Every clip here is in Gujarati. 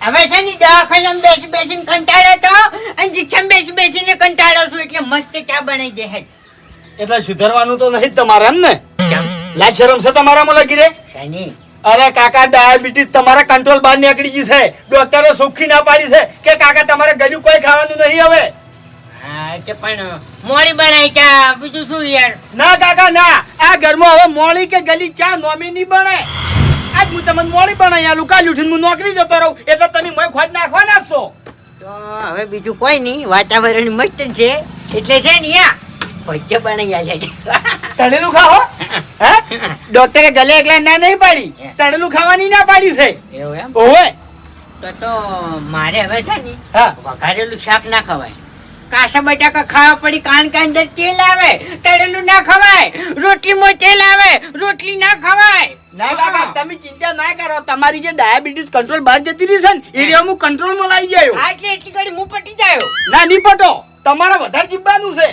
હવે છે ને દવાખાનામાં બેસી બેસીને કંટાળો તો અને જીક્ષામાં બેસી બેસીને કંટાળો છું એટલે મસ્ત ચા બનાવી દે એટલે સુધારવાનું તો નહીં તમારે એમ ને? લાજ શરમ છે તમારામાં લગી રે શની અરે કાકા ડાયાબિટીસ તમારા કંટ્રોલ બહાર નીકળી ગઈ છે. ડોક્ટરે સુખી ના પાડી છે કે કાકા તમારે ગળ્યું કોઈ ખાવાનું નહીં હવે? પણ મોડી બનાવી ચા બીજું શું યાર? ના કાકા ના. આ ઘરમાં હવે મોળી કે ગલી ચા નોમી નહીં બને. આજ હું તમને મોડી પણ અહીંયા કાલ ઉઠીને હું નોકરી જતો રહું. એટલે તમે મને ખોજ નાખવા નાખશો તો હવે બીજું કોઈ નહીં વાતાવરણ મસ્ત છે. એટલે છે ને યા ભજ્ય બનાવ્યા છે. તળેલું ખાઓ. હે? ડોક્ટરે ગલે એકલા ના નહીં પાડી. તળેલું ખાવાની ના પાડી છે. એવું એમ? ઓવે. તો તો મારે હવે છે ને વઘારેલું શાક ના ખવાય. કાસા બટાકા ખાવા પડી કાન કાન અંદર તેલ આવે તળેલું ના ખવાય રોટલીમાં તેલ આવે રોટલી ના ખવાય. ના કાકા તમે ચિંતા ના કરો. તમારી જે ડાયાબિટીસ કંટ્રોલ બહાર જતી રહી છે ને એ રહ્યા હું કંટ્રોલમાં લાવી ગયો. હા એટલે એટલી ઘડી હું પટી જાયો. ના નહીં પટો. તમારે વધારે જીવવાનું છે.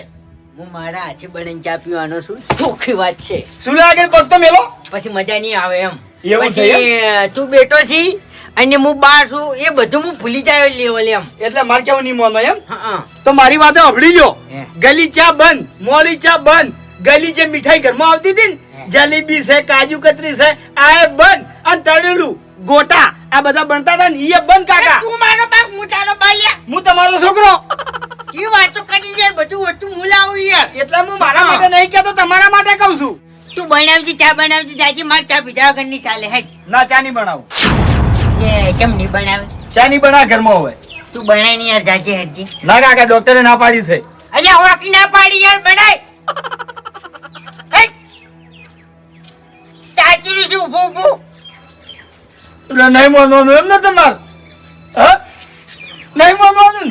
હું મારા હાથે બનીને ચા પીવાનો છું. ચોખ્ખી વાત છે. શું લાગે પગ મેલો? પછી મજા નહીં આવે એમ. એવું છે તું બેઠો છી અને હું બાર છું. એ બધું હું ભૂલી જાયો લેવલ એમ. એટલે મારે કેવું નહીં મોનો એમ? તો મારી વાતો સાંભળી લો ગલી ચા બંધ મોડી ચા બંધ. ગલી જે મીઠાઈ ઘરમાં આવતી હતી ને. જલેબી છે કાજુ કતરી છે આ એ બંધ. અને તળેલું ગોટા આ બધા બનતા હતા ને એ બંધ કાકા. તું મારો બાપ હું તારો ભાઈ હું તમારો છોકરો. એ વાતો કરી યાર બધું વસ્તુ હું લાવું યાર. એટલે હું મારા માટે નહીં કહેતો તમારા માટે કહું છું. તું બનાવજી ચા બનાવજી જાજી માર ચા પીધા વગરની ચાલે હે ના ચા નહીં બનાવું. એ કેમ નહીં બનાવે? ચા નહીં બના ઘરમાં હોય. તું બનાયની યાર જાજી હેરજી ના કાકા ડોક્ટરે ના પાડી છે. અલ્યા ઓકી ના પાડી યાર બનાય. ચાચુરું છું ઊભું ઊભું. એટલે નહીં માનવાનું એમ ને તમારે? હા? નહીં માનવાનું?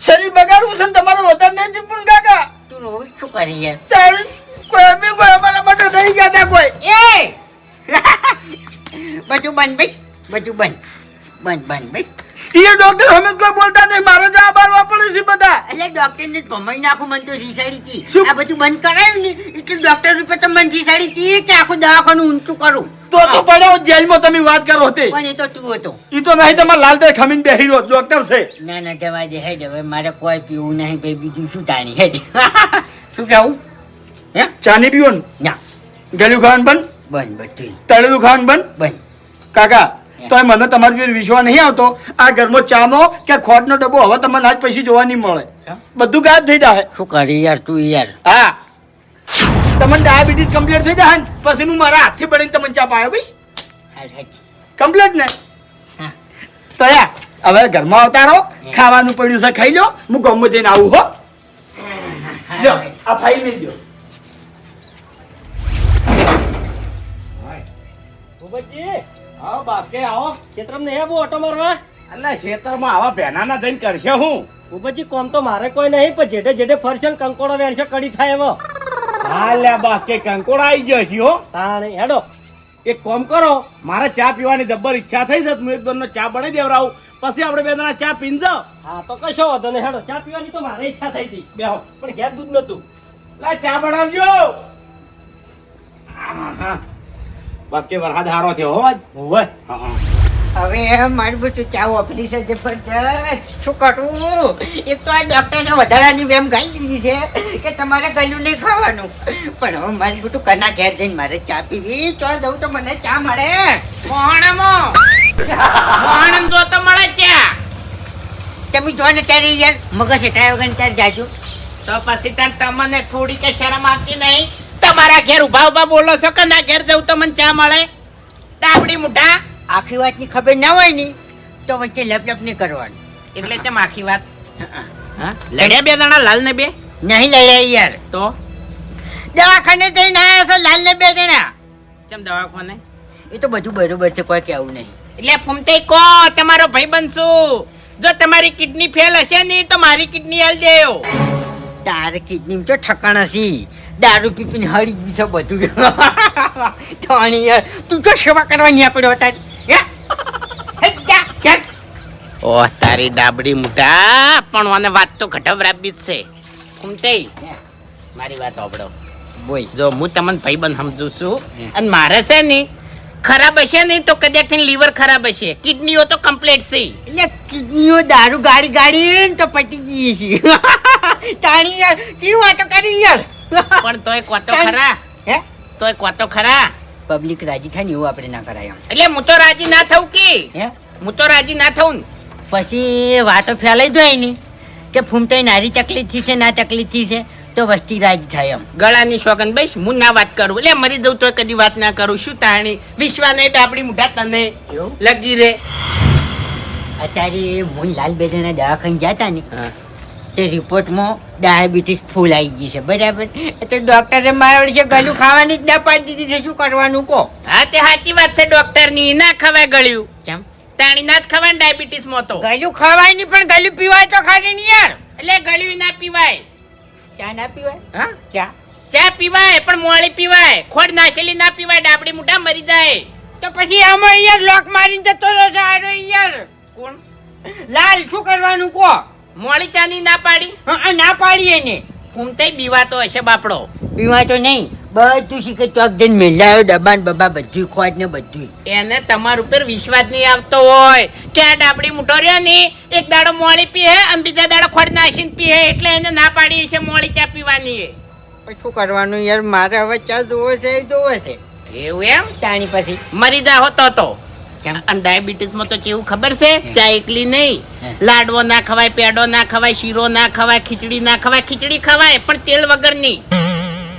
શરીર બગાડવું છે ને તમારે વધારે નહીં જીવવું કાકા? તું રોજ શું કરી યાર? તારે કોઈ બી કોઈ અમારા માટે નહીં કહેતા કોઈ? એ! બધું બંધ ભાઈ બધું બંધ. બંધ બંધ ભાઈ. એ ડોક્ટર હમે કોઈ બોલતા નહીં. મારે તો આ બારવા પડે છે બધા. એટલે ડોક્ટર ને ભમાઈ નાખું મને તો રીસાડી હતી આ બધું બંધ કરાયું ને એટલે ડોક્ટર ઉપર તો મને રીસાડી હતી કે આખું દવાખાનું ઊંચું કરું. તો તો પડ્યો જેલમાં તમે વાત કરો હતી પણ એ તો તું હતો. ઈ તો નહીં તમાર લાલભાઈ ખમીન બેહી રહ્યો ડોક્ટર છે. ના ના જવા દે હે હવે મારે કોઈ પીવું નહીં ભાઈ બીજું શું તાણી હે શું કેવું હે? ચાની પીવો ને? ના. ગળ્યું ખાવાનું બંધ? બંધ બધું તળેલું ખાવાનું બંધ? બંધ. કાકા તોય મને તમારી જોડે વિશ્વાસ નહીં આવતો. આ ઘરમાં ચાનો કે ખોટનો ડબ્બો હવે તમને આજ પછી જોવા નહીં મળે. બધું ગાયબ થઈ જાય શું કરી યાર તું યાર? હા. તમને ડાયાબિટીસ કમ્પ્લીટ થઈ જાય ને પછી હું મારા હાથથી પડીને તમને ચા પાયો ભાઈ કમ્પ્લીટ ને? તો યા હવે ઘરમાં અવતારો ખાવાનું પડ્યું છે ખાઈ લો હું ગમે જઈને આવું હો. લ્યો આ ફાઈલ મેં દો આવો બાસ્કે આવો. ક્ષેત્રમાં નહીં બહુ ઓટો મારવા? અલ્લા ખેતરમાં આવા બેનાના થઈને કરશે હું. ઉપરજી કોમ તો મારે કોઈ નહીં પણ જેઠે જેઠે ફરશે ને કંકોડો વેરશે કડી થાય એવો. હા લે બાસ્કે કંકોડા આવી ગયો છે હો. તાણે હેડો. એક કોમ કરો મારે ચા પીવાની જબ્બર ઈચ્છા થઈ છે હું એક દોનનો ચા બનાવી દેવરાવું. પછી આપણે બે જણા ચા પીંજો હા તો કશો વાંધો નહીં હેડો. ચા પીવાની તો મારે ઈચ્છા થઈ હતી. બેહો. પણ ઘેર દૂધ નતું લા ચા બનાવજો. આહા. બાસ્કે વરસાદ હારો છે હો આજ હોવે. હા, હા. હવે મારું બધું ચા વાપરી છે જબરદસ્ત શું કરું? એક તો આ ડોક્ટરે વધારાની વેમ ગાઈ દીધી છે કે તમારે ગયું નહીં ખાવાનું. પણ હવે મારું બધું કના ઘેર જઈને મારે ચા પીવી. ચો દઉં તો મને ચા મળે. મોહણમો મોહણમ જો તો મળે ચા. તમે જો ને ત્યારે યાર મગજ વગર ત્યારે જાજો. તો પછી તાર તમને થોડી કે શરમ આવતી નહીં. તમારા ઘેર ઊભા ઊભા બોલો છો કે ના ઘેર જવું તો મને ચા મળે? ડાબડી મુઠા આખી વાતની ખબર ના હોય ને તો વચ્ચે લપ લપ નહીં કરવાનું. એટલે તેમ આખી વાત? હા? લડ્યા બે જણા લાલ ને બે? નહીં લડ્યા યાર. તો? દવાખાને જઈને આવ્યા છો લાલ ને બે જણા. કેમ દવાખાને? એ તો બધું બરોબર છે કોઈ કેવું નહીં. એટલે ફૂમતે કો તમારો ભાઈ બનશું જો તમારી કિડની ફેલ હશે ને તો મારી કિડની હાલ દેયો તારે કિડની તો ઠકાણ સી દારૂ પીપીને હરી ગયું બધું. યાર તું તો સેવા કરવા નહીં પડ્યો તારી હે? હે, જા, જા. ઓ તારી ડાબડી મોટા પણ મને વાત તો ઘટવરાબી જ છે. ફૂમતે મારી વાત આવડો. બોય જો હું તમને ભાઈબંધ સમજુ છું અને મારે છે ને ખરાબ હશે નહીં તો કદાચ લીવર ખરાબ હશે. કિડનીઓ તો કમ્પ્લીટ છે. એટલે કિડનીઓ દારૂ ગાડી ગાડી તો પટી ગઈ છે તાણી યાર કેવી વાતો કરી યાર. પણ તોય કોતો ખરા. હે? તોય કોતો ખરા. પબ્લિક રાજી થાય ને એવું આપણે ના કરાય એટલે હું તો રાજી ના થઉં કે? હે? હું તો રાજી ના થઉં. પછી વાતો ફેલાઈ દો એની કે ફૂમતાઈ નારી તકલીફથી છે ના તકલીફથી છે તો વસ્તી રાજી થાય એમ. ગળાની શોગન બસ હું ના વાત કરું. એટલે મરી દઉં તો કદી વાત ના કરું. શું તાણી? વિશ્વા નહીં આપણી મુઠા તને એવું? લગી રે. અત્યારે હું લાલ બેદના દવાખાને જતા ને તે રિપોર્ટમાં ડાયાબિટીસ ફૂલ આવી ગઈ છે. બરાબર? તો ડોક્ટરે મારા વડે ગળું ખાવાની જ ના પાડી દીધી છે. શું કરવાનું કહો? હા તે સાચી વાત છે ડોક્ટરની ખવાય ગળ્યું. કેમ? તાણી ના જ ખવાય ડાયાબિટીસમાં તો. ગળું ખવાય નહીં પણ ગળું પીવાય તો ખાલી નહીં યાર. એટલે ગળ્યું ના પીવાય. ચા ના પીવાય? હા? ચા? ચા પીવાય પણ મોળી પીવાય. ખોડ નાશેલી ના પીવાય ડાબડી મુઠા મરી જાય. તો પછી આમાં યાર લોક મારીને જતો રહ્યો છે યાર કોણ? લાલ શું કરવાનું કહો? મોળી ચાની ના પાડી? હા ના પાડીએ ને. ફૂમતે બીવાતો હશે બાપડો. બીવાતો તો નહીં. બધું શીખે ચોક જઈને મેલાયો ડબ્બાન બબ્બા બધું ખોટ ને બધું એને તમાર ઉપર વિશ્વાસ નહીં આવતો હોય. કે આ ડાબડી મૂટો રહ્યો ને એક દાડો મોળી પીએ અને બીજા દાડો ખોડ પી પીએ એટલે એને ના પાડી છે મોળી ચા પીવાની. એ. પણ શું કરવાનું યાર? મારે હવે ચા જોવે છે એ જોવો છે. એવું એમ? તાણી પછી. મરી દા હોતો તો. અને ડાયાબિટીસમાં તો કેવું ખબર છે? ચા એકલી નહીં. લાડવો ના ખવાય પેડો ના ખવાય શીરો ના ખવાય ખીચડી ના ખવાય ખીચડી ખવાય પણ તેલ વગરની.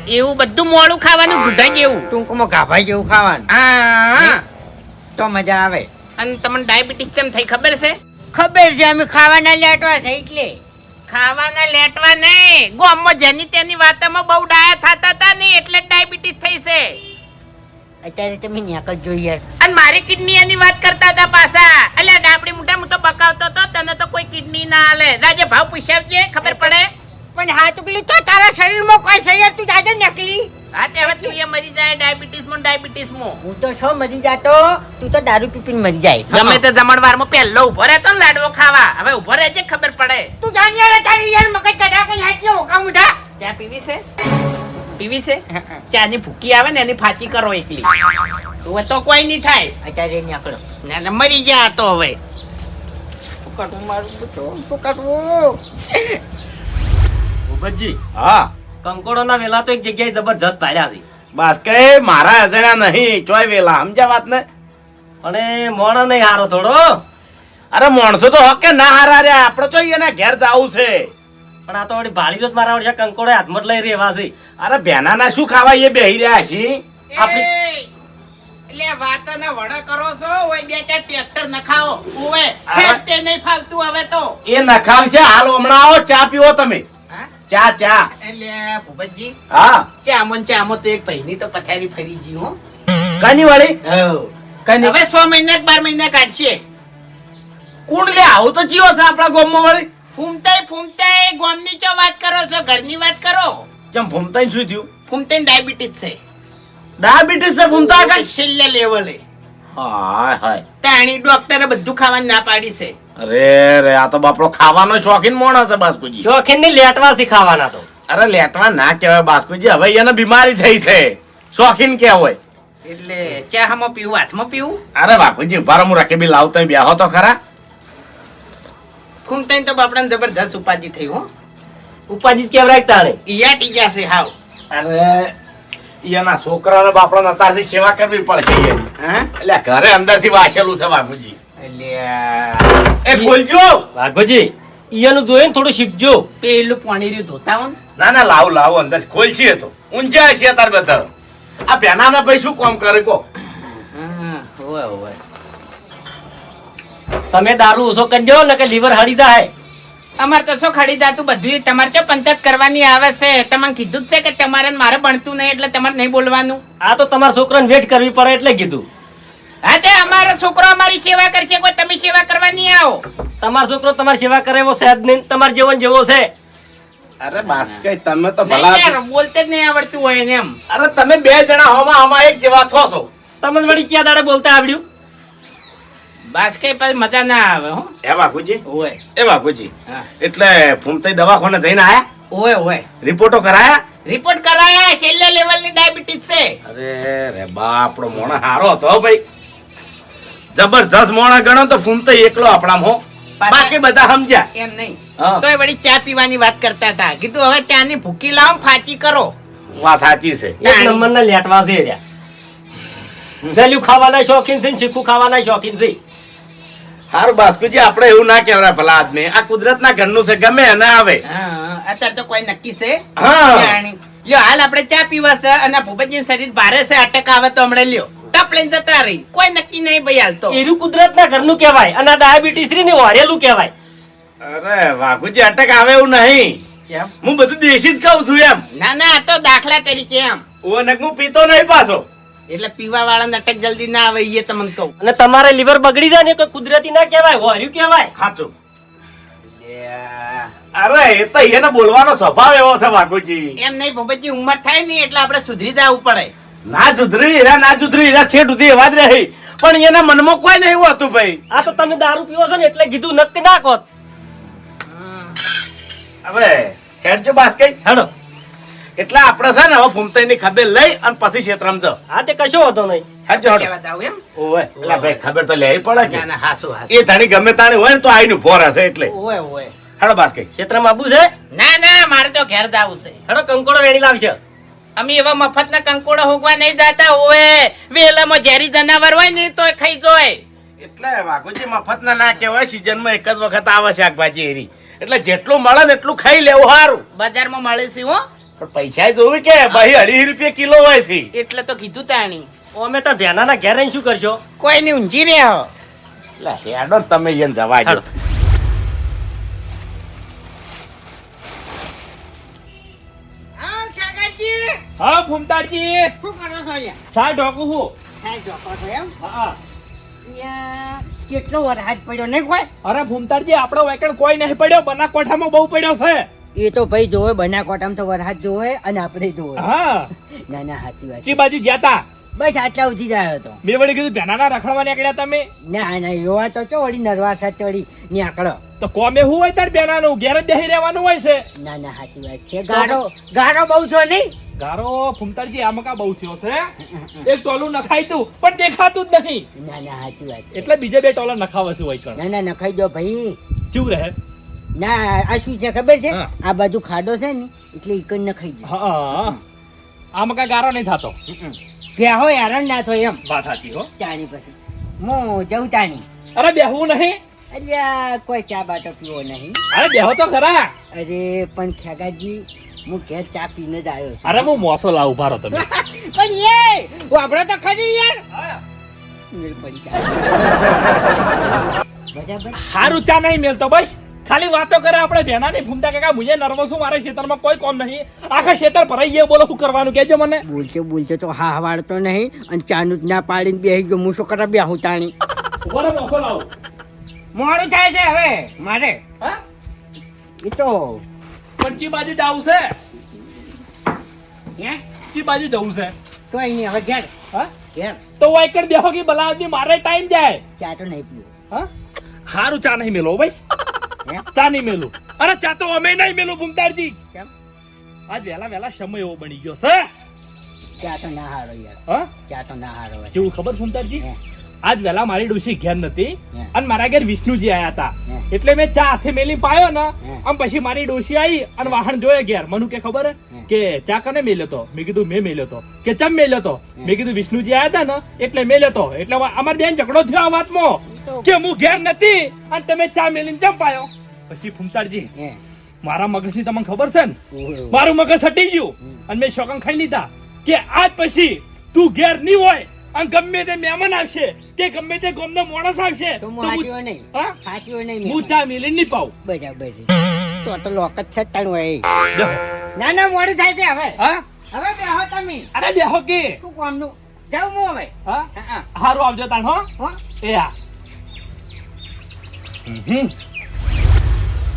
એવું બધું મોળું ખાવાનું ગુઢા જેવું. ટૂંકમાં ગાભા જેવું ખાવાનું. હા. તો મજા આવે. અને તમને ડાયાબિટીસ કેમ થઈ ખબર છે? ખબર છે અમે ખાવાના લેટવા છે એટલે. ખાવાના લેટવા નહીં. ગોમમાં જેની તેની વાતમાં બહુ ડાયા થતા હતા ને એટલે ડાયાબિટીસ થઈ છે. અત્યારે તમે ન્યાક જ જોઈ યાર. અને મારી કિડની એની વાત કરતા હતા પાછા. એટલે ડાબડી મોટા મોટો બકાવતો હતો તને તો કોઈ કિડની ના હાલે. રાજે ભાવ પૂછાવજે ખબર પડે? પણ હાથ ઉકલી તો તારા શરીરમાં કોઈ છે યાર? તું જાજે નકલી. હા તે હવે તું એ મરી જાય ડાયાબિટીસમાં ડાયાબિટીસમાં હું તો છો મરી જાતો તું તો દારૂ પીપીને મરી જાય. ગમે તે જમણવારમાં પહેલો ઊભો રહેતો ને લાડવો ખાવા. હવે ઊભો રહેજે ખબર પડે. તું જાણ યાર તારી યાર મગજ કઢા કઈ હાચી હોકા મુઢા. ત્યાં પીવી છે? પીવી છે? ચાની ભૂકી આવે ને એની ફાંચી કરો એકલી. હવે તો કોઈ નહીં થાય. અત્યારે નીકળો. ના ના મરી ગયા તો હવે. મારું ભૂપતજી હા? કંકોડોના વેલા તો એક જગ્યાએ જબરજસ્ત ભાડ્યા છે. બસ કે મારા અજાણ્યા નહીં ચોય વેલા. સમજ્યા વાત ને? અને મોણો નહીં હારો થોડો. અરે માણસો તો હકે ના હારા રહ્યા. આપણે તો એના ઘેર જાવું છે. પણ આ તો વળી ભાળી જો મારા વર્ષે કંકોડો હાથમાં લઈ રહેવા છે અરે બેનાના શું ખાવા એ બેહી રહ્યા છે? આપણી-! એટલે વાતને વડા કરો છો ઓય બે ચાર ટ્રેક્ટર નખાવો. ઓય હા. નહીં ફાવતું હવે તો. એ નખાવશે હાલ હમણાં આવો ચા પીવો તમે. ચા ચા. એટલે ભૂપતજી હા. ચામો ચા ચામો તો એક ભાઈની તો પથારી ફરી ગઈ હો. કની વાળી? કની? હવે સો મહિના કે બાર મહિના કાઢશે. કુણ લે આવું તો જીવો છે આપણા ગામમાં વાળી. ફૂમતાઈ ફૂમતાઈ ગોમની ચો વાત કરો છો? ઘરની વાત કરો? ચમ ભૂમતાઈ શું થયું? ફૂમતાઈ ડાયાબિટીસ છે. ડાયાબિટીસ છે ભૂમતા કઈ છેલ્લે લેવલે હાય હાય. તાણી ડોક્ટરે બધું ખાવાની ના પાડી છે. અરે રે આ તો બાપડો ખાવાનો શોખીન મોણો છે બાસ્કુજી. શોખીનની લેટવા શીખાવાના તો. અરે લેટવા ના કહેવાય બાસ્કુજી. હવે એને બીમારી થઈ છે. શોખીન કહેવાય એટલે ચામાં પીવું હાથમાં પીવું? અરે બાપુજી ઉભારો રહો, હું બી લાવતો બેહો તો ખરા. ફૂમતાઈ તો બાપડાને જબરજસ્ત ઉપાધિ થઈ હો. ઉપાજી જ કેવરાય તાણે ઈયા ટીયા છે હાવ. અરે ઈયાના છોકરાને બાપડાને અત્યારથી સેવા કરવી પડશે એની. એટલે ઘરે અંદરથી વાસેલું છે બાપુજી એટલે એ બોલજો બાપુજી ઈયાનું જોઈને થોડું શીખજો. પેલું પાણી રહ્યું ધોતા હો. ના ના લાવ લાવ અંદર ખોલશી એ તો. ઊંચા છે તાર બધા. આ બેનાના ભાઈ શું કામ કરે કો હા હોય હોય તમે દારૂ ઓછો કરજો ને કે લીવર હળી જાય. અમારે તો શું ખડી જાતું બધું તમારે કે પંચાયત કરવાની આવે છે. તમને કીધું જ છે કે તમારે મારે ભણતું નહીં એટલે તમારે નહીં બોલવાનું. આ તો તમારા છોકરાને વેટ કરવી પડે એટલે કીધું. હા તે અમારો છોકરો અમારી સેવા કરશે. કોઈ તમે સેવા કરવા નહીં આવો. તમારો છોકરો તમારી સેવા કરે એવો છે નહીં તમારે જેવો જેવો છે. અરે બાસ કઈ તમે તો ભલા યાર બોલતે જ નહીં આવડતું હોય એને એમ. અરે તમે બે જણા હોમાં આમાં એક જેવા થો છો. તમને વળી ક્યાં દાડે બોલતા આવડ્યું? બસ કઈ પછી મજા ના આવે હો. એ બાપુજી ઓય. એ બાપુજી હા. એટલે ફૂમતાઈ દવાખાને જઈને આયા? ઓય ઓય. રિપોર્ટો કરાયા? રિપોર્ટ કરાયા છેલ્લા લેવલની ડાયાબિટીસ છે. અરે રે બા આપણો મોણા હારો હતો ભાઈ. જબરજસ્ત મોણા ગણો તો ફૂમતો એકલો આપણામાં હો. બાકી બધા સમજ્યા. એમ નહીં. તોય વળી ચા પીવાની વાત કરતા હતા. કીધું હવે ચા ની ભૂકી લાવો ને ફાચી કરો. વાત સાચી છે. એક નંબરના લેટવા છે વેલ્યુ ખાવાના શોખીન છે ને શીખું ખાવાના શોખીન છે. હારું બાસ્કુજી આપણે એવું ના કહેવાય ભલા આદમી. આ કુદરતના ઘરનું છે ગમે એને આવે. અત્યારે તો કોઈ નક્કી છે? લ્યો હાલ આપણે ચા પીવા છે અને ભૂપતજી શરીર ભારે છે અટક આવે તો હમણાં લ્યો. ટપ લઈને જતા રહી. કોઈ નક્કી નહીં ભાઈ હાલ તો. એરું કુદરતના ઘરનું કહેવાય અને ડાયાબિટીસ રી ને વારેલું કહેવાય. અરે વાઘુજી અટક આવે એવું નહીં. કેમ? હું બધું દેશી જ ખાઉં છું એમ. ના ના આ તો દાખલા તરીકે એમ. ઓનક હું પીતો નહીં પાછો. એટલે પીવા વાળા અટક જલ્દી ના આવે એ તમને કહું. અને તમારે લીવર બગડી જાય ને તો કુદરતી ના કહેવાય હોર્યું કહેવાય. સાચું અરે એ તો એને બોલવાનો સ્વભાવ એવો છે બાકુજી એમ નહીં ભોપતજી ઉંમર થાય નહીં એટલે આપણે સુધરી જવું પડે. ના જુધરી હીરા ના જુધરી હીરા થેટ સુધી એવા જ રહી. પણ એના મનમાં કોઈ નહીં એવું હતું ભાઈ. આ તો તમે દારૂ પીવો છો ને એટલે કીધું નક્કી ના કહો હવે હેડજો બાસ કઈ. હેડો. એટલે આપણે છે ને હવે ફૂમતાઈની ખબર લઈ અને પછી ક્ષેત્રમાં જ હા તે કશો હતો નહીં. ભાઈ ખબર તો લેવી પડે કે ના એ ધણી ગમે તાણી હોય ને તો આઈને ઊભો હશે એટલે. ઓય ઓય હેડો બાસ કઈ ક્ષેત્રમાં આબુ છે? ના ના મારે તો ઘેર જાવું છે. હેડો કંકોડો વેણી લાવશે. અમે એવા મફત ના કંકોડો હોગવા નહીં જતા ઓય વેલામાં ઝેરી જનાવર હોય ને તો ખાઈ જોય. એટલે વાઘુજી મફત ના ના કહેવાય સિઝનમાં એક જ વખત આવે શાકભાજી એરી. એટલે જેટલું મળે ને એટલું ખાઈ લેવું સારું બજારમાં મળે છે હો. પણ પૈસા જોવી કે ભાઈ અઢી રૂપિયા કિલો હોય છે. એટલે તો કીધું તાણી. અમે તો ભેનાના ઘેર રહીને શું કરશો? કોઈ નહીં ઊંઝી રહ્યો એટલે હેડો તમે એને જવા દો હા ફૂમતાજી શું કરો છો અહીંયા? ઢોકું હું? હા જોકો છો એમ? હા કેટલો વરસાદ પડ્યો નહીં કોઈ? અરે ભૂમતાજી આપણો વેકણ કોઈ નહીં પડ્યો. બના કોઠામાં બહુ પડ્યો છે. એ તો ભાઈ જોવે બનાકોટામાં તો વરસાદ જોવે અને આપણે જોવે. હા. ના ના સાચી વાત ચી બાજુ ગયા બસ આટલા ઉઠી જાય હતો. મેં વળી કીધું ભેનાના રખડવા નીકળ્યા તમે. ના ના એવા તો ચો વળી નરવા સાથે વળી નીકળો. તો કોમે હું હોય તાર બેનાનું? ઘેર જ બેહી રહેવાનું હોય છે. ના ના સાચી વાત છે. ગારો ગારો બહુ છો નહીં? ગારો ફૂમતાજી આમ કા બહુ થયો છે? એક ટોલું નખાય તું પણ દેખાતું જ નહીં. ના ના સાચી વાત એટલે બીજે બે ટોલા નખાવે હોય ના ના નખાઈ દો ભાઈ. ચૂ રહે. ના આ શું છે ખબર છે? આ બાજુ ખાડો છે ને એટલે ઈકણ નખાઈ ખાઈ જાય આમાં કઈ ગારો નહીં થતો? બેહો હેરાન ના થયો એમ. વાત સાચી હો. ચાણી પછી. હું જઉં ચાણી. અરે બેહવું નહીં? અલ્યા કોઈ ચા બાટો પીવો નહીં. અરે બેહો તો ખરા. અરે પણ ખેગાજી હું ઘેર ચા પીને જ આવ્યો અરે હું મોસો લાવ ઊભા રહો તમે. પણ એ વાપરો તો ખરી યાર. મેલ પડી જાય. બરાબર? હારું ચા નહીં મેલતો બસ. ખાલી વાતો કરે આપણે ભેના નહીં ફૂમતા કાકા મુજે નર્વસ હું મારા ખેતરમાં કોઈ કોમ નહીં. આખા ખેતર ભરાઈ ગયા બોલો શું કરવાનું કેજો મને. બોલશે બોલશે તો હા વાળતો નહીં અને ચાનું જ ના પાડીને બેસી ગયો હું શું કરવા બેહું તાણી. ઊભો રહો, મોસો લાવો. મોડું થાય છે હવે મારે. હા? એ તો પંચી બાજુ જાવ છે? હે? ચી બાજુ જવું છે? તો અહીં હવે ઘેર. હા? ઘેર. તો વાઈકડ દેહો કે ભલા આદમી મારે ટાઈમ જાય. ચા તો નહીં પીવો. હા? હારું ચા નહીં મેલો બસ હે ચા નહીં મેલું. અરે ચા તો અમે નહીં મેલું ભૂમતારજી. કેમ? આજ વહેલા વહેલા સમય એવો બની ગયો છે. ચા તો ના હારો યાર. હ? ચા તો ના હારો જેવું ખબર ભૂમતારજી? આજ વહેલા મારી ડોશી ઘેર નથી અને મારા ઘેર વિષ્ણુજી આયા હતા એટલે મેં ચા હાથે મેલી પાયો ને આમ પછી મારી ડોશી આવી અને વાહન જોયે ઘેર. મનુ કે ખબર. કે ચા કને મેલ્યો તો? મેં કીધું મેં મેલ્યો તો. કે ચમ મેલ્યો તો? મેં કીધું વિષ્ણુજી આયા હતા ને એટલે મેલ્યો તો. એટલે અમાર બેન ઝઘડો થયો આ વાતમાં. કે હું ઘેર નથી અને તમે ચા મેલીને ચમ પાયો? પછી ફૂમતાડજી મારા મગજની તમને ખબર છે ને? મારું મગજ હટી ગયું અને મેં શોકન ખાઈ લીધા કે આજ પછી તું ઘેર નહીં હોય અને ગમે તે મહેમાન આવશે કે ગમે તે ગોમનો માણસ આવશે તો તો હું હું- નહીં. હા? હાચવ્યો નહીં હું ચા મેલીને નહીં પાઉં. બરાબર છે. તો તો લોક જ છે તાણું હોય ના ના મોડું થાય છે હવે. હા? હવે બેહો તમે. અરે બેહો કે? શું કામનું? જાઉં હું હવે. હા? હારું આવજો તાણ હો? એ હા.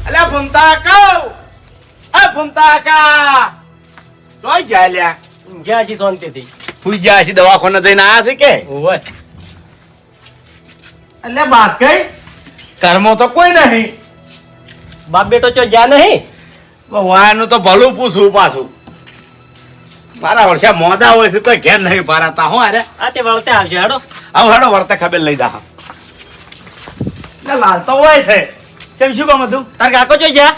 અલ્યા ફૂમતા કહું અ ફૂમતા કા! તોય જાય લ્યા. જ્યાં છી શાંતિથી. હુઈ જ્યાં છે દવાખાને જઈને આયા છે કે? ઓવે અલ્યા બાસ કઈ? કર્મો તો કોઈ નહીં. બાપ બેટો ચો જા નહીં? વાયનું તો ભલું પૂછવું પાછું. મારા વર્ષે મોદા હોય છે તો ઘેર નહીં ભરાતા હું અરે આ તે વળતે આવશે હેડો. આવ હેડો વળતે ખબર લઈ જા. લાલ તો હોય છે. ચમ શું કામ હતું તાર કાકો જોઈ જા.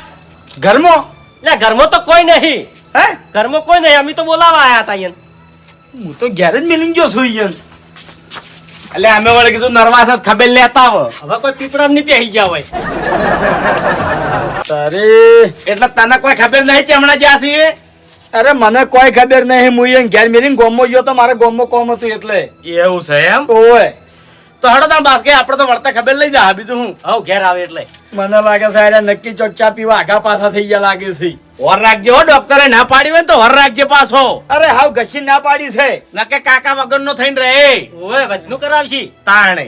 ઘરમાં? એટલે ઘરમાં તો કોઈ નહીં. હે? ઘરમાં કોઈ નહીં. અમે તો બોલાવા આયા હતા અહીંયા હું તો ઘેર જ મિલિંગ ગયો છું અહીંયા એટલે અમે વળે કીધું નરવાસ જ ખબર લેતા હો હવે કોઈ પીપળામ નહીં પહેરી ગયા હોય. તારે એટલે તને કોઈ ખબર નહીં છે હમણાં જ્યાં છીએ? અરે મને કોઈ ખબર નહીં. હું ઘેર મિલિંગ ગોમો ગયો તો મારે ગોમમાં કોમ હતું એટલે. એવું છે એમ? ઓય. તો હડો તમે બાસ્કે આપણે તો વળતા ખબર લઈ જા બીજું હું. હવ ઘેર આવે એટલે. મને લાગે છે અરે નક્કી ચોચા પીવા આગા પાછા થઈ ગયા લાગે છે. હોર રાખજે હો ડોક્ટરે ના પાડી હોય ને તો હોર રાખજે પાછો. અરે હાવ ઘસી ના પાડી છે. નકે કાકા વગર નો થઈને રહે. ઓવે વધનું કરાવશી. તાણે.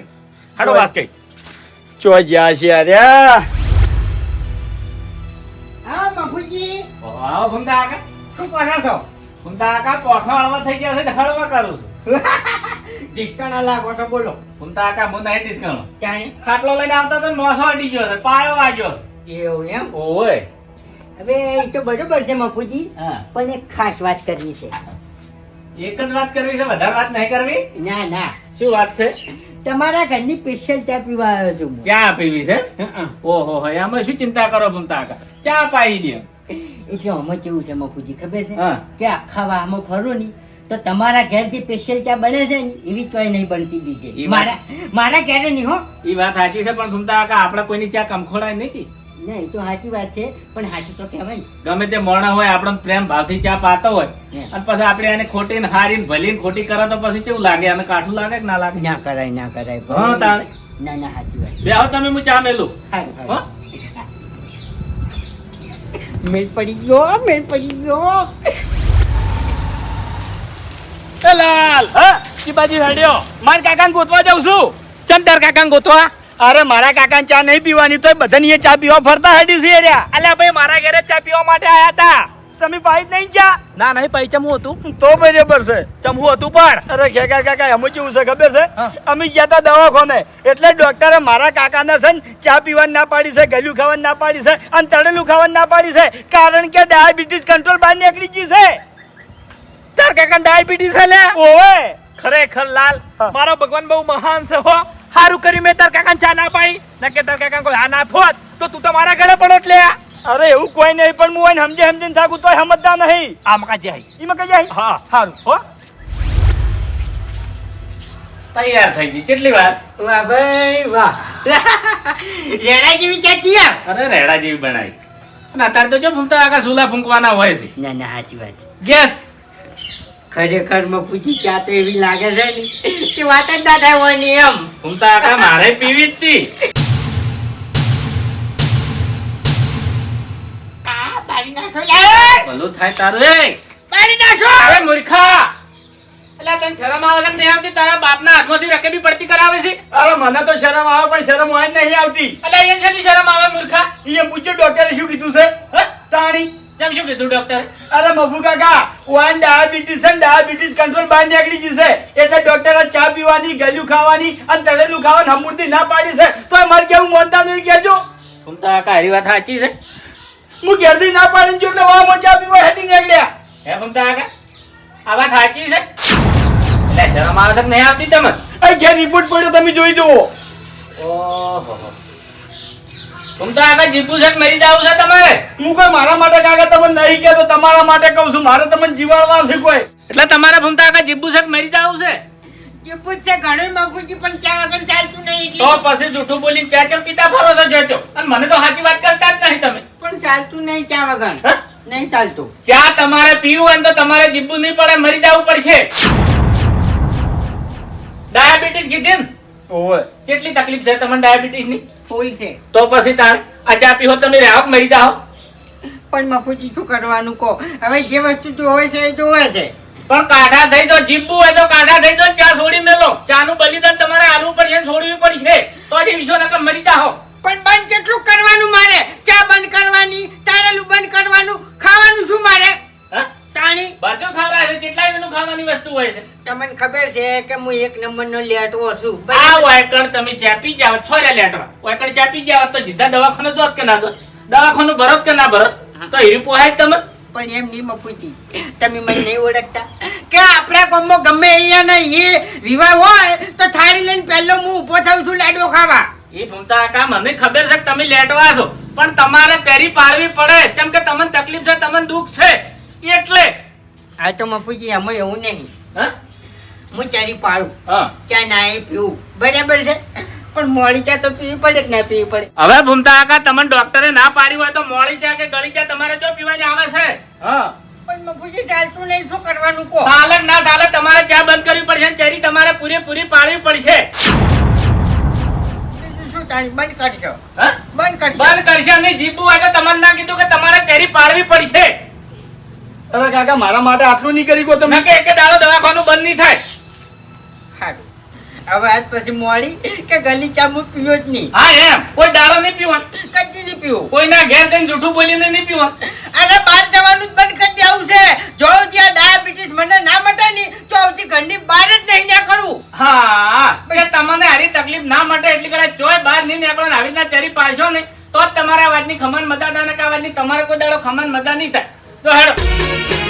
હડો બાસ્કે ચો જ્યા છે અરે હા મફુજી. આવો ભંગા કાકા શું કરો છો? ભંગા કાકા કોઠો હળવા થઈ ગયા છે હળવા કરું છું. ડિસ્કાઉન્ટ લાગો તો બોલો. હું નહીં ડિસ્કાઉન્ટ જાણે. ખાટલો લઈને આવતા તો નોસો અડી ગયો છે પાયો વાગ્યો એવું એમ? ઓય હવે એ તો બરોબર છે હા. પણ એક ખાસ વાત કરવી છે. એક જ વાત કરવી છે વધારે વાત નહીં કરવી? ના ના. શું વાત છે? તમારા ઘરની સ્પેશિયલ ચા પીવા આવ્યો છું ચા પીવી છે? હં, ઓહો હો આમાં શું ચિંતા કરો ભૂમતા કાકા ચા પાઈ દે. એટલે આમાં કેવું છે મફુજી ખબર છે? હા. કે આખા વાહમાં ફરો ની તો તમારા ઘેર જે સ્પેશિયલ ચા બને છે? ને એવી ચોય નહીં બનતી બીજે. મારા મારા ઘેરે નહીં હો. એ વાત સાચી છે પણ ભૂમતા કાકા આપણે કોઈની ચા કમખોડાય નહીં કે? ના એ તો સાચી વાત છે પણ સાચું તો કહેવાય ગમે તે મોણા હોય આપણને પ્રેમ ભાવથી ચા પાતો હોય અને પછી આપણે એને ખોટી ને હારી ને ભલી ખોટી કરો તો પછી કેવું લાગે? અને કાઠું લાગે કે ના લાગે? ના કરાય ના કરાય. હા, તાણે. ના ના સાચી વાત બે આવો તમે હું ચા મેલું. હા? મેળ પડી ગયો મેળ પડી ગયો. એ લાલ. હા? બાજુ હેડ્યો. મારા કાકાને ગોતવા જાઉં છું. ચમ તાર કાકાને ગોતવા? અરે મારા કાકાને ચા નહીં પીવાની તો બધાને ચા પીવા ફરતા હેડી છે રહ્યા અલ્યા ભાઈ મારા ઘરે ચા પીવા માટે આયા હતા. તમે પાઈ જ નહીં ચા? ના નહીં પાઈ ચમું હતું? તો બરાબર છે. ચમવું હતું પણ. અરે ખેકા કાકા એમ કેવું છે ખબર છે? અમે ગયા હતા દવાખાને. એટલે ડોક્ટરે મારા કાકાને છે ને ચા પીવાની ના પાડી છે ગળ્યું ખાવાની ના પાડી છે અને તળેલું ખાવાની ના પાડી છે કારણ કે ડાયાબિટીસ કંટ્રોલ બહાર નીકળી ગઈ છે. તાર કાકા ડાયાબિટીસ છે લે. ઓવે. ખરેખર લાલ મારો ભગવાન બહુ મહાન છે હો. હારું કરી મેં તાર કાકા ચા ના પાઈ. નકે તાર કાકા કોઈ હા ના થોત તો તું તો મારા ઘરે પડો એટલે અરે એવું કોઈ નહીં પણ હું એને સમજે સમજીને થાકું તોય સમજતા નહીં. આ મકા જાય? ઈ મકા જાય? હા. હારું હો. તૈયાર થઈ ગઈ કેટલી વાર? વાહ ભાઈ વાહ. રેડા જેવી ચા તૈયાર અરે રેડા જેવી બનાવી. અને અત્યારે તો જો ભૂમતા કાકા સુલા ફૂંકવાના હોય છે. ના ના સાચી વાત ગેસ. ખરેખર પૂછી ચા તો એવી લાગે છે ને કે વાત જ ના થાય હોય ને એમ તો આખા મારે પીવી જ હતી ભલું થાય તારું એ. બારી નાખો. અરે મૂર્ખા. એટલે તને શરમ આવે કે નહીં આવતી? તારા બાપના હાથમાંથી રકેબી પડતી કરાવે છે? અરે મને તો શરમ આવે પણ શરમ હોય નહીં આવતી. એટલે એ શરમ આવે મૂર્ખા? એ પૂછ્યું ડોક્ટરે શું કીધું છે? તાણી. કેમ શું કીધું ડોક્ટર અરે મફુ કાકા વાન ડાયાબિટીસ છે ડાયાબિટીસ કંટ્રોલ બહાર નીકળી જશે એટલે ડોક્ટરે ચા પીવાની ગળ્યું ખાવાની અને તળેલું ખાવાની હમુરતી ના પાડી છે. તો મારે કેવું મોનતા નહીં કહેજો? ભૂમતા કાકા કારી વાત સાચી છે. હું ઘેરથી ના પાડી જો એટલે વાહ ચા પીવા હેડી નીકળ્યા. હે ભમતા કાકા આ વાત સાચી છે? એટલે શરમ આવે છે નહીં આવતી તમને? અહીં ઘેર રિપોર્ટ પડ્યો તમે જોઈ જુઓ. ઓહો. ભૂમતા આગળ જીભું છે કે મરી જાવું છે તમારે? હું કોઈ મારા માટે કાકા તમને નહીં કહેતો તમારા માટે કહું છું. મારે તમને જીવાડવા છે કોઈ. એટલે તમારે ભૂમતા કાકા જીભું છે મરી જાવું છે? ઘણું પણ ચા વગર ચાલતું નહીં તો એટલે પછી જૂઠું બોલીને ચા ચમ પીતા ફરો છો જોજો. અને મને તો સાચી વાત કરતા જ નહીં તમે. પણ ચાલતું નહીં ચા વગર હા? નહીં ચાલતું. ચા તમારે પીવું હોય ને તો તમારે જીભું નહીં પડે મરી જવું પડશે. ડાયાબિટીસ કીધી ને? ઓય કેટલી તકલીફ છે તમને ડાયાબિટીસની ફૂલ છે. તો પછી તાણ આ ચા પીવો તમે રહેવા મરી જાઓ. પણ મફુજી શું કરવાનું કહો? હવે જે વસ્તુ જોવે છે એ જોવે છે. પણ કાઢા થઈ તો જીબુ હોય તો કાઢા થઈ તો ચા છોડી મેલો. ચા નું બલિદાન તમારે આલવું પડશે ને છોડવી પડશે. તો જીવશો વિશ્વ નકર મરી જાઓ. પણ બંધ કેટલું કરવાનું? છે કે હું એક નંબરનો લેટવો છું? આ વાયકણ તમે ચાપી જાવ છો લે લેટવા. વાયકણ ચાપી જાવ તો જીધા દવાખાનો જોત કે ના જોત દવાખાનું ભરત કે ના ભરત? તો હીરી પોહાય તમે? પણ એમ નહીં મફુજી તમે મને નહીં ઓળખતા. કે આપણા ગામમાં ગમે અહીંયા ને એ વિવાહ હોય તો થાળી લઈને પહેલો હું ઊભો થાઉં છું લાડવો ખાવા. એ ભૂમતા કા મને ખબર છે કે તમે લેટવા છો. પણ તમારે ચેરી પાડવી પડે. કેમ કે તમને તકલીફ છે તમને દુઃખ છે. એટલે આ તો મપુજી એમાં એવું નહીં. હા? હું ચારી પાડું. હા. ચા ના પીવું. બરાબર છે? પણ મોડી ચા તો પીવી પડે કે ના પીવી પડે? હવે ભૂમતા કાકા તમને ડોક્ટરે ના પાડી હોય તો મોડી ચા કે ગળી ચા તમારે જો પીવાની આવે છે? હા. પણ મફુજી ચાલતું નહીં. શું કરવાનું કો ચાલે ના ચાલે તમારે ચા બંધ કરવી પડશે ચેરી તમારે પૂરેપૂરી પાડવી પડશે. શું બંધ કરશો હા? બંધ કરશો બંધ કરશે નહીં. હોય તમને ના કીધું કે તમારે ચેરી પાડવી પડશે. અરે કાકા મારા માટે આટલું નહીં કરી કો તમે. કે એક દાડો દવાખાનું બંધ નહીં થાય. હવે આજ પછી મોડી કે ગલી ચા હું પીવો જ નહીં. હા એમ. કોઈ દારો નહીં પીવો કદી નહીં પીવો. કોઈના ઘેર જઈને જૂઠું બોલીને નહીં પીવાનું અરે બહાર જવાનું જ બંધ કરી દેવું છે. જો ત્યાં ડાયાબિટીસ મને ના મટે ની તો આવતી ઘરની બહાર જ નહીં ના કરું હા કે તમને હારી તકલીફ ના મટે એટલી કદાચ ચોય બહાર નહીં નીકળો આવી રીતના ચરી પાડશો ને તો જ તમારા વાતની ખમન મદા થાય કે આ વાતની તમારે કોઈ દાડો ખમન મદા નહીં થાય. તો હેડો.